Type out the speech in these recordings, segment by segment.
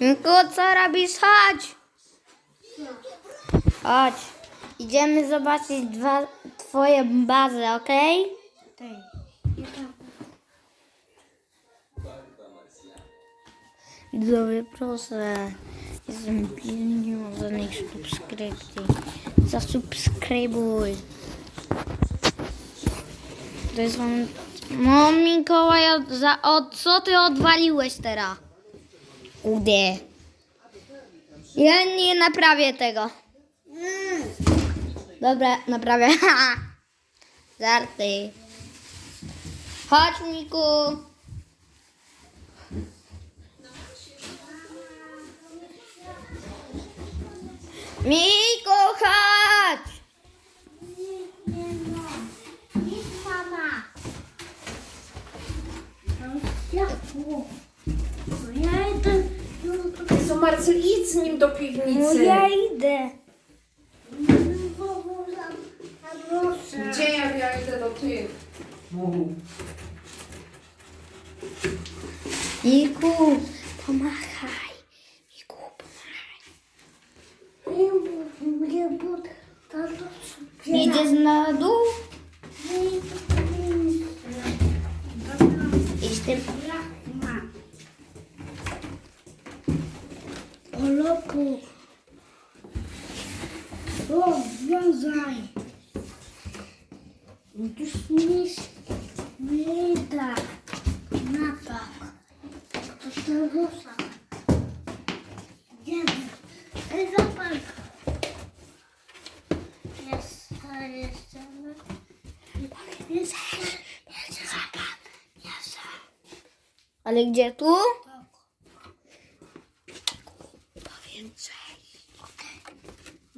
Miko, co robisz? Chodź! Chodź. Idziemy zobaczyć dwa, twoje bazy, okej? Widzowie, proszę. Jestem pilnie żadnych subskrypcji. Zasubskrybuj. To jest wam... No Mikołaj, za, od co ty odwaliłeś teraz? Ude. Ja nie naprawię tego. Dobra, naprawię. Żarty. Chodź Miku. Miku, chodź. Mama. Światło. No ja idę. Jezu, Marcel, idź z nim do piwnicy. No ja idę. Gdzie ja, ja idę do tych? Miku, pomachaj. Miku, pomachaj. Idziesz na dół? Idź tym. Oloku. Rozwiązaj. Już nic nie da. Na tak. To się rusza. Jeden. Ej, zobacz. Jest, jeszcze. Jest. Jest. Jest. Ale gdzie tu?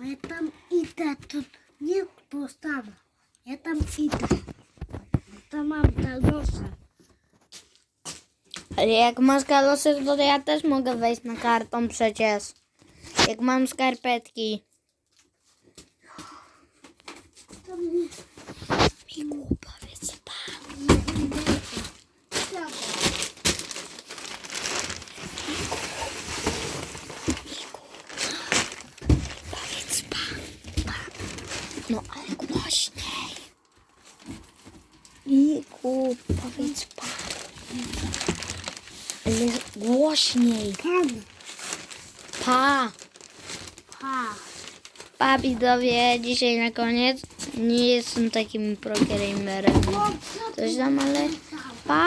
No ja tam idę, to nie postawa. Ja tam idę. Tam mam galosę. Ale jak masz galosy, to ja też mogę wejść na kartą przecież. Jak mam skarpetki. Tam nie. Miku, powiedz pan. nie idę. Dobra. Powiedz pan. No ale głośniej. Miku, powiedz pan. Ale głośniej. Pan. Pa. Pa. Pa widzowie, dzisiaj na koniec. Nie jestem takim progamerem. Coś tam, ale